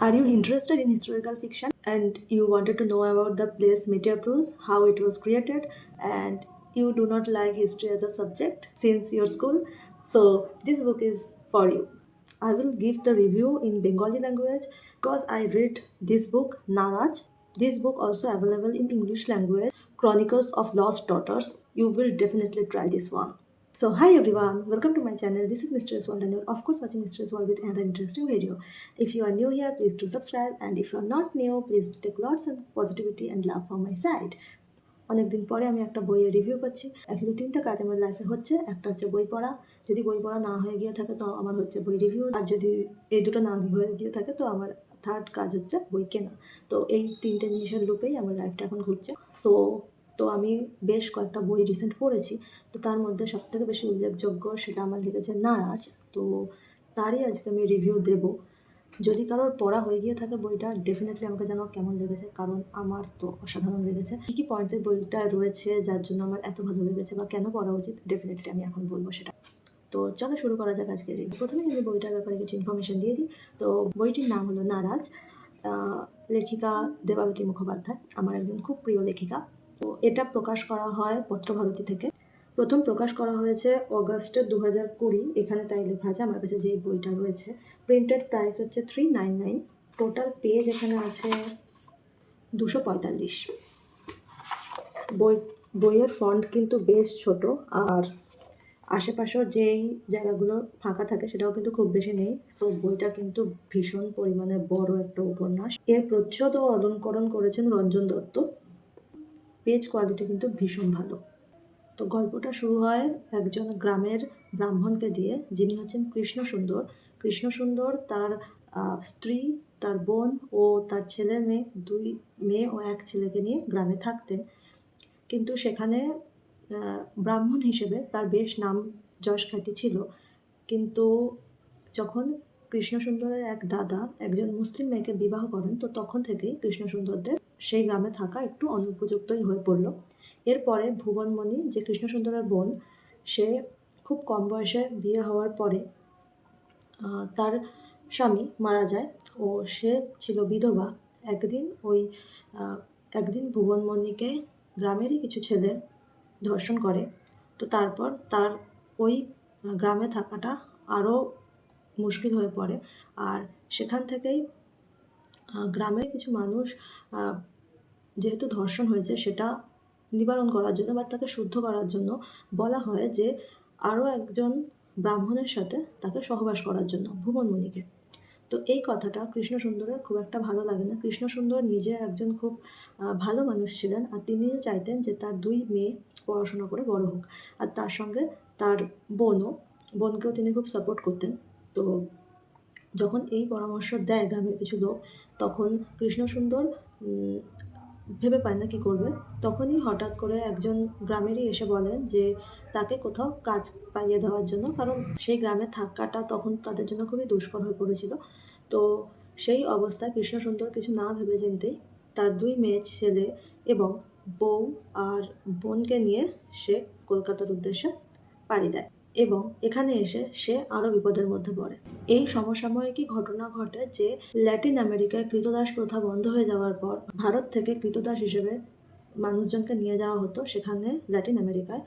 Are you interested in historical fiction and you wanted to know about the place Meteorprus, how it was created, and you do not like history as a subject since your school? So, this book is for you. I will give the review in Bengali language because I read this book Naraj. This book also available in English language Chronicles of Lost Daughters. You will definitely try this one. So hi everyone, welcome to my channel. This is Mistress World and you're of course watching Mistress World with another interesting video. If you are new here, please do subscribe and if you are not new, please take lots of positivity and love from my side. অনেকদিন পরে আমি একটা বইয়ের review করছি actually তিনটা কাজ আমার লাইফে হচ্ছে একটা হচ্ছে বই পড়া যদি বই পড়া না হয়ে গিয়ে থাকে তো আমার হচ্ছে বই রিভিউ আর যদি এই দুটো না হয়ে গিয়ে থাকে তো আমার থার্ড কাজ হচ্ছে বই কেনা তো এই তিনটে জিনিসের লুপেই আমার লাইফটা এখন ঘুরছে সো তো আমি বেশ কয়েকটা বই রিসেন্ট পড়েছি, তো তার মধ্যে সবথেকে বেশি উল্লেখযোগ্য সেটা আমার লেগেছে নারাজ, তো তারই আজকে আমি রিভিউ দেব। যদি কারোর পড়া হয়ে গিয়ে থাকে বইটা ডেফিনেটলি আমাকে জানাও কেমন লেগেছে, কারণ আমার তো অসাধারণ লেগেছে। কী কী পয়েন্টসের বইটা রয়েছে, যার জন্য আমার এত ভালো লেগেছে বা কেন পড়া উচিত ডেফিনেটলি আমি এখন বলব সেটা। তো চলো শুরু করা যাক আজকে রিভিউ প্রথমে আমি বইটার ব্যাপারে কিছু ইনফরমেশন দিয়ে দিই। তো বইটির নাম হলো নারাজ লেখিকা দেবারতী মুখোপাধ্যায়, আমার একজন খুব প্রিয় লেখিকা। তো এটা প্রকাশ করা হয় পত্রভারতী থেকে। প্রথম প্রকাশ করা হয়েছে অগাস্টে দু হাজার কুড়ি। এখানে তাই লেখা আছে, আমার কাছে যে বইটা রয়েছে। প্রিন্টেড প্রাইস হচ্ছে three nine nine total page এখানে আছে দুশো পঁয়তাল্লিশ। বই, বইয়ের ফন্ট কিন্তু বেশ ছোট, আর আশেপাশেও যেই জায়গাগুলো ফাঁকা থাকে সেটাও কিন্তু খুব বেশি নেই। সো বইটা কিন্তু ভীষণ পরিমাণে বড় একটা উপন্যাস। এর প্রচ্ছদ ও অলঙ্করণ করেছেন রঞ্জন দত্ত। পেজ কোয়ালিটি কিন্তু ভীষণ ভালো। তো গল্পটা শুরু হয় একজন গ্রামের ব্রাহ্মণকে দিয়ে, যিনি হচ্ছেন কৃষ্ণ সুন্দর। কৃষ্ণ সুন্দর তার স্ত্রী, তার বোন ও তার ছেলে মেয়ে, দুই মেয়ে ও এক ছেলেকে নিয়ে গ্রামে থাকতেন। কিন্তু সেখানে ব্রাহ্মণ হিসেবে তার বেশ নাম যশ খ্যাতি ছিল। কিন্তু যখন কৃষ্ণ সুন্দরের এক দাদা, একজন মুসলিম মেয়েকে বিবাহ করেন, তো তখন থেকেই কৃষ্ণ সুন্দরদের সেই গ্রামে থাকা একটু অনুপযুক্তই হয়ে পড়ল। এরপরে ভুবনমণি যে কৃষ্ণসুন্দরের বোন, সে খুব কম বয়সে বিয়ে হওয়ার পরে তার স্বামী মারা যায় ও সে ছিল বিধবা। একদিন ওই একদিন ভুবনমণিকে গ্রামেরই কিছু ছেলে ধর্ষণ করে। তো তারপর তার ওই গ্রামে থাকাটা আরও মুশকিল হয়ে পড়ে। আর সেখান থেকেই গ্রামের কিছু মানুষ যেহেতু ধর্ষণ হয়েছে, সেটা নিবারণ করার জন্য বা তাকে শুদ্ধ করার জন্য বলা হয় যে আরও একজন ব্রাহ্মণের সাথে তাকে সহবাস করার জন্য ভুবনমণিকে তো এই কথাটা কৃষ্ণ সুন্দরের খুব একটা ভালো লাগে না। কৃষ্ণ সুন্দর নিজে একজন খুব ভালো মানুষ ছিলেন আর তিনিও চাইতেন যে তার দুই মেয়ে পড়াশোনা করে বড় হোক আর তার সঙ্গে তার বোনও, বোনকেও তিনি খুব সাপোর্ট করতেন। তো যখন এই পরামর্শ দেয় গ্রামের কিছু লোক, তখন কৃষ্ণ সুন্দর ভেবে পায় না কী করবে। তখনই হঠাৎ করে একজন গ্রামেরই এসে বলেন যে, তাকে কোথাও কাজ পাইয়ে দেওয়ার জন্য, কারণ সেই গ্রামে থাকাটা তখন তাদের জন্য খুবই দুষ্কর হয়ে পড়েছিল। তো সেই অবস্থায় কৃষ্ণ সুন্দর কিছু না ভেবে চিন্তেই তার দুই মেয়ে, ছেলে এবং বউ আর বোনকে নিয়ে সে কলকাতার উদ্দেশ্যে পাড়ি দেয়। এবং এখানে এসে সে আরও বিপদের মধ্যে পড়ে। এই সমসাময়িকই ঘটনা ঘটে যে ল্যাটিন আমেরিকায় কৃতদাস প্রথা বন্ধ হয়ে যাওয়ার পর ভারত থেকে কৃতদাস হিসেবে মানুষজনকে নিয়ে যাওয়া হতো সেখানে ল্যাটিন আমেরিকায়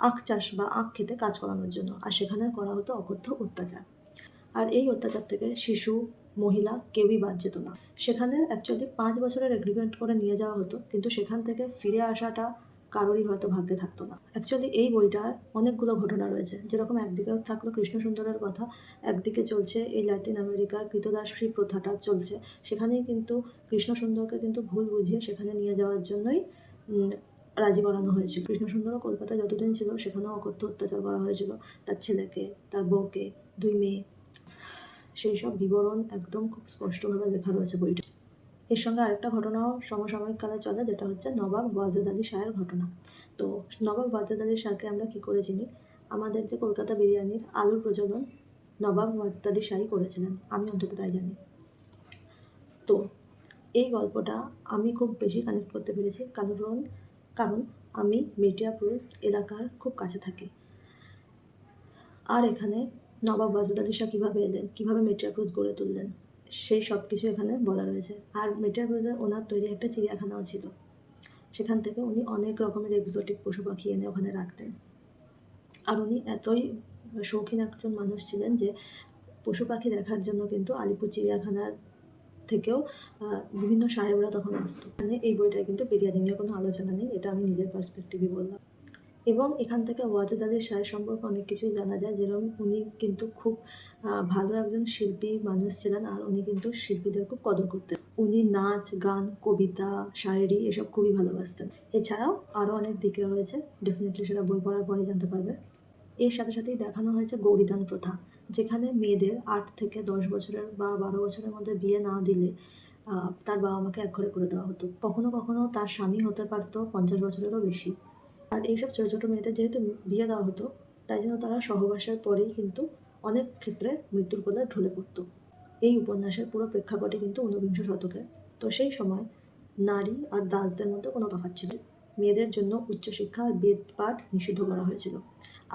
আখ চাষ বা আখ খেতে কাজ করানোর জন্য। আর সেখানে করা হতো অকথ্য অত্যাচার। আর এই অত্যাচার থেকে শিশু, মহিলা কেউই বাদ যেত না। সেখানে অ্যাকচুয়ালি পাঁচ বছরের এগ্রিমেন্ট করে নিয়ে যাওয়া হতো, কিন্তু সেখান থেকে ফিরে আসাটা কারোরই হয়তো ভাগ্যে থাকতো না। অ্যাকচুয়ালি এই বইটার অনেকগুলো ঘটনা রয়েছে। যেরকম একদিকে থাকল কৃষ্ণ সুন্দরের কথা, একদিকে চলছে এই ল্যাটিন আমেরিকার কৃতদাসী প্রথাটা চলছে। সেখানেই কিন্তু কৃষ্ণ সুন্দরকে কিন্তু ভুল বুঝিয়ে সেখানে নিয়ে যাওয়ার জন্যই রাজি করানো হয়েছিল। কৃষ্ণ সুন্দরও কলকাতায় যতদিন ছিল সেখানেও অকথ্য অত্যাচার করা হয়েছিল। তার ছেলেকে, তার বউকে, দুই মেয়ে। সেই সব বিবরণ একদম খুব স্পষ্টভাবে লেখা রয়েছে বইটা এর সঙ্গে আরেকটা ঘটনাও সমসাময়িক কালে চলে, যেটা হচ্ছে নবাব ওয়াজেদ আলী শাহের ঘটনা। তো নবাব ওয়াজেদ আলী শাহকে আমরা কী করে চিনি? আমাদের যে কলকাতা বিরিয়ানির আলুর প্রচলন নবাব ওয়াজেদ আলী শাহই করেছিলেন, আমি অন্তত তাই জানি। তো এই গল্পটা আমি খুব বেশি কানেক্ট করতে পেরেছি, কারণ কারণ আমি মিডিয়াপুরুষ এলাকার খুব কাছে থাকি। আর এখানে নবাব ওয়াজেদ আলী শাহ কীভাবে এলেন, কীভাবে মেট্রিয়াক্রুজ গড়ে তুললেন সেই সব কিছু এখানে বলা রয়েছে। আর মেটার ব্রাজার ওনার তৈরি একটা চিড়িয়াখানাও ছিল। সেখান থেকে উনি অনেক রকমের এক্সোটিক পশু পাখি এনে ওখানে রাখতেন। আর উনি এতই শৌখিন একজন মানুষ ছিলেন যে, পশু পাখি দেখার জন্য কিন্তু আলিপুর চিড়িয়াখানার থেকেও বিভিন্ন সাহেবরা তখন আসতো। মানে এই বইটায় কিন্তু বিরিয়ানি নিয়ে কোনো আলোচনা নেই, এটা আমি নিজের পার্সপেক্টিভই বললাম। এবং এখান থেকে ওয়াজেদ আলী শাহ সম্পর্কে অনেক কিছুই জানা যায়। যেরকম উনি কিন্তু খুব ভালো একজন শিল্পী মানুষ ছিলেন আর উনি কিন্তু শিল্পীদের খুব কদর করতেন। উনি নাচ, গান, কবিতা, শায়েরি এসব খুবই ভালোবাসতেন। এছাড়াও আরও অনেক দিকে রয়েছে। ডেফিনেটলি সেটা বই পড়ার পরে জানতে পারবে। এর সাথে সাথেই দেখানো হয়েছে গৌরীদান প্রথা, যেখানে মেয়েদের আট থেকে দশ বছরের বা বারো বছরের মধ্যে বিয়ে না দিলে তার বাবা মাকে একঘরে করে দেওয়া হতো। কখনো কখনো তার স্বামী হতে পারতো পঞ্চাশ বছরেরও বেশি। আর এইসব ছোটো ছোটো মেয়েদের যেহেতু বিয়ে দেওয়া হতো, তাই জন্য তারা সহবাসের পরেই কিন্তু অনেক ক্ষেত্রে মৃত্যুর কোলে ঢলে পড়তো। এই উপন্যাসের পুরো প্রেক্ষাপটে কিন্তু ঊনবিংশ শতকে তো সেই সময় নারী আর দাসদের মধ্যে কোনো তফাৎ ছিল মেয়েদের জন্য উচ্চশিক্ষা আর বেদ পাঠ নিষিদ্ধ করা হয়েছিল।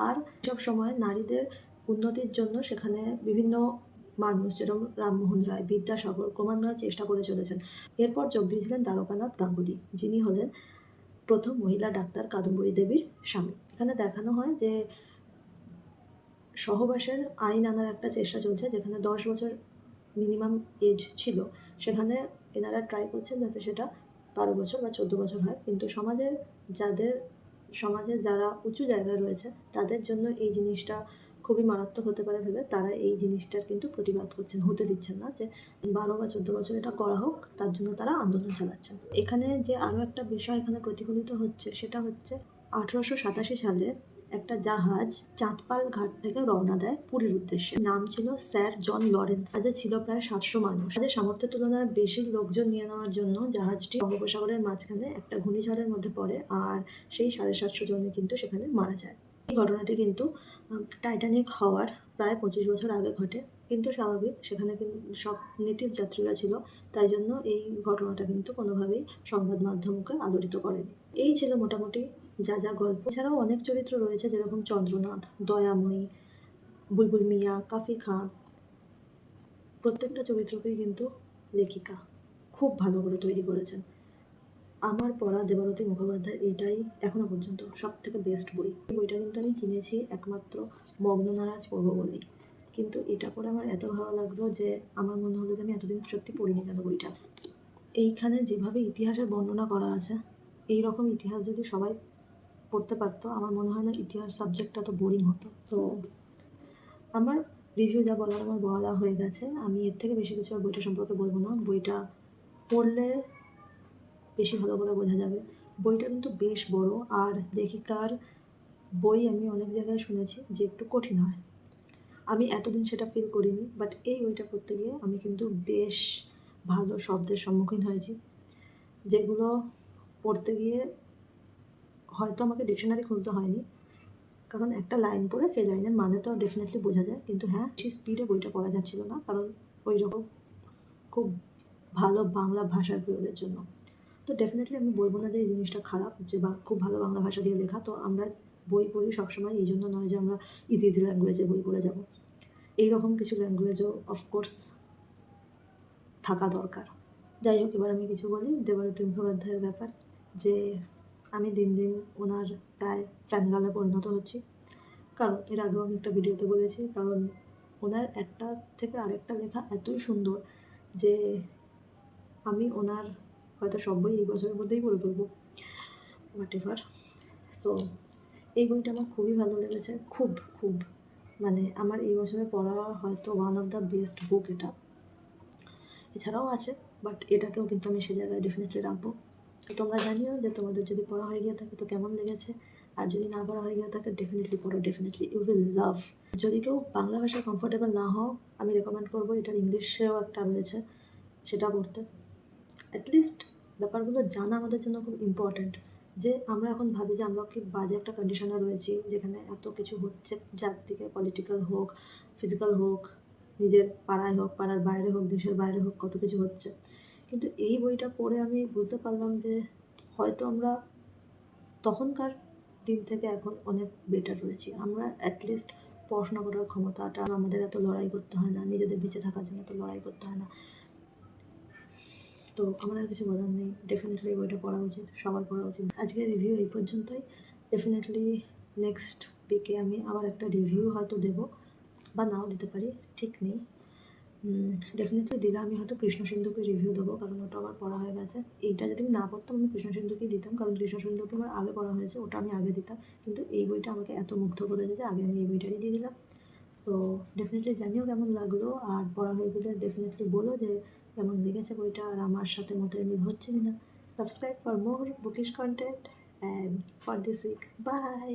আর সব সময় নারীদের উন্নতির জন্য সেখানে বিভিন্ন মানুষ, যেরকম রামমোহন রায়, বিদ্যাসাগর, ক্রমান্বয়ে চেষ্টা করে চলেছেন। এরপর যোগ দিয়েছিলেন দ্বারকানাথ গাঙ্গুলি, যিনি হলেন প্রথম মহিলা ডাক্তার কাদম্বরী দেবীর স্বামী। এখানে দেখানো হয় যে সহবাসের আইন আনার একটা চেষ্টা চলছে, যেখানে দশ বছর মিনিমাম এজ ছিল। সেখানে এনারা ট্রাই করছেন যাতে সেটা বারো বছর বা চোদ্দ বছর হয়। কিন্তু সমাজের যাদের সমাজে যারা উঁচু জায়গায় রয়েছে, তাদের জন্য এই জিনিসটা খুবই মারাত্মক হতে পারে ভেবে তারা এই জিনিসটার কিন্তু প্রতিবাদ করছেন। হতে দিচ্ছেন না যে বারো বা চোদ্দ বছর এটা করা হোক, তার জন্য তারা আন্দোলন চালাচ্ছেন। এখানে যে আরও একটা বিষয় এখানে প্রতিফলিত হচ্ছে, সেটা হচ্ছে আঠেরোশো সাতাশি সালে একটা জাহাজ চাঁদপাল ঘাট থেকে রওনা দেয় পুরীর উদ্দেশ্যে। নাম ছিল স্যার জন লরেন্স। জাহাজে ছিল প্রায় সাতশো মানুষ। তাদের সামর্থ্যের তুলনায় বেশি লোকজন নিয়ে নেওয়ার জন্য জাহাজটি বঙ্গোপসাগরের মাঝখানে একটা ঘূর্ণিঝড়ের মধ্যে পড়ে, আর সেই সাড়ে সাতশো জনে কিন্তু সেখানে মারা যায়। এই ঘটনাটি কিন্তু টাইটানিক হওয়ার প্রায় পঁচিশ বছর আগে ঘটে। কিন্তু স্বাভাবিক, সেখানে কিন্তু সব নেটিভ যাত্রীরা ছিল। তাই জন্য এই ঘটনাটা কিন্তু কোনোভাবেই সংবাদ মাধ্যমকে আলোড়িত করেনি। এই ছিল মোটামুটি যা যা গল্প। এছাড়াও অনেক চরিত্র রয়েছে, যেরকম চন্দ্রনাথ, দয়াময়ী, বুলবুল মিয়া, কাফি খান। প্রত্যেকটা চরিত্রকেই কিন্তু লেখিকা খুব ভালো করে তৈরি করেছেন। আমার পড়া দেবারতী মুখোপাধ্যায় এইটাই এখনও পর্যন্ত সব থেকে বেস্ট বই বইটা কিন্তু আমি কিনেছি একমাত্র মগ্ন নারাজ পড়ব বলেই। কিন্তু এটা পড়ে আমার এত ভালো লাগল যে আমার মনে হলো যে আমি এতদিন সত্যি পড়িনি কেন বইটা? এইখানে যেভাবে ইতিহাসের বর্ণনা করা আছে এই রকম ইতিহাস যদি সবাই পড়তে পারতো, আমার মনে হয় না ইতিহাস সাবজেক্টটা তো বোরিং হতো। তো আমার রিভিউ যা বলার আমার বলা হয়ে গেছে। আমি এর থেকে বেশি কিছু আর বইটা সম্পর্কে বলব না। বইটা পড়লে বেশি ভালো করে বোঝা যাবে। বইটা কিন্তু বেশ বড়, আর লেখিকার বই আমি অনেক জায়গায় শুনেছি যে একটু কঠিন হয়। আমি এতদিন সেটা ফিল করিনি বাট এই বইটা পড়তে গিয়ে আমি কিন্তু বেশ ভালো শব্দের সম্মুখীন হয়েছি। যেগুলো পড়তে গিয়ে হয়তো আমাকে ডিকশনারি খুলতে হয়নি, কারণ একটা লাইন পড়ে সেই লাইনের মানে তো ডেফিনেটলি বোঝা যায়, কিন্তু হ্যাঁ সেই স্পিডে বইটা পড়া যাচ্ছিল না, কারণ ওই রকম খুব ভালো বাংলা ভাষার প্রয়োগের জন্য। তো ডেফিনেটলি আমি বলব না যে এই জিনিসটা খারাপ, যে বা খুব ভালো বাংলা ভাষা দিয়ে লেখা, তো আমরা বই পড়ি সবসময়, এই জন্য নয় যে আমরা ইজি ইজি ল্যাঙ্গুয়েজে বই পড়ে যাব। এইরকম কিছু ল্যাঙ্গুয়েজও অফকোর্স থাকা দরকার। যাই হোক, এবার আমি কিছু বলি, দেবারতী মুখোপাধ্যায়ের ব্যাপার, যে আমি দিন দিন ওনার প্রায় ফ্যানগালে পরিণত হচ্ছি। কারণ এর আগেও আমি একটা ভিডিওতে বলেছি, কারণ ওনার একটা থেকে আরেকটা লেখা এতই সুন্দর যে আমি ওনার হয়তো সব বই এই বছরের মধ্যেই পড়ে ফেলব হোয়াট এভার সো এই বইটা আমার খুবই ভালো লেগেছে, খুব খুব। মানে আমার এই বছরে পড়া হয়তো one of the best book এটা। এছাড়াও আছে বাট এটাকেও কিন্তু আমি সে জায়গায় ডেফিনেটলি রাখব। তোমরা জানিও যে তোমাদের যদি পড়া হয়ে গিয়ে থাকে তো কেমন লেগেছে, আর যদি না পড়া হয়ে গিয়ে থাকে ডেফিনেটলি পড়ো ডেফিনেটলি ইউ উইল লাভ যদি কেউ বাংলা ভাষায় কমফোর্টেবল না হও, আমি রেকমেন্ড করব, এটার ইংলিশেও একটা রয়েছে, সেটা পড়তে। অ্যাটলিস্ট ব্যাপারগুলো জানা আমাদের জন্য খুব ইম্পর্ট্যান্ট যে আমরা এখন ভাবি যে আমরা কি বাজে একটা কন্ডিশনে রয়েছি, যেখানে এত কিছু হচ্ছে, যার দিকে পলিটিক্যাল হোক ফিজিক্যাল হোক, নিজের পাড়ায় হোক, পাড়ার বাইরে হোক, দেশের বাইরে হোক, কত কিছু হচ্ছে। কিন্তু এই বইটা পড়ে আমি বুঝতে পারলাম যে হয়তো আমরা তখনকার দিন থেকে এখন অনেক বেটার রয়েছি। আমরা অ্যাটলিস্ট পড়াশোনা করার ক্ষমতাটা আমাদের এত লড়াই করতে হয় না, নিজেদের বেঁচে থাকার জন্য এত লড়াই করতে হয় না। তো আমার আর কিছু বলার নেই। ডেফিনেটলি বইটা পড়া উচিত, সবার পড়া উচিত। আজকের রিভিউ এই পর্যন্তই। ডেফিনেটলি নেক্সট উইকে আমি আবার একটা রিভিউ হয়তো দেবো, বা নাও দিতে পারি, ঠিক নেই। ডেফিনেটলি দিলে আমি হয়তো কৃষ্ণ সিন্ধুকে রিভিউ দেবো, কারণ ওটা আমার পড়া হয়ে গেছে। এইটা যদি আমি না পড়তাম, আমি কৃষ্ণ সিন্ধুকেই দিতাম, কারণ কৃষ্ণ সিন্ধুকে আমার আগে পড়া হয়েছে, ওটা আমি আগে দিতাম। কিন্তু এই বইটা আমাকে এত মুগ্ধ করেছে যে আগে আমি এই বইটারই দিয়ে দিলাম। সো ডেফিনেটলি জানিও কেমন লাগল, আর পড়া হয়ে গেলে ডেফিনেটলি বলো যে কেমন লেগেছে বইটা আর আমার সাথে মতের মিল হচ্ছে কিনা। Subscribe for more bookish content and for this week bye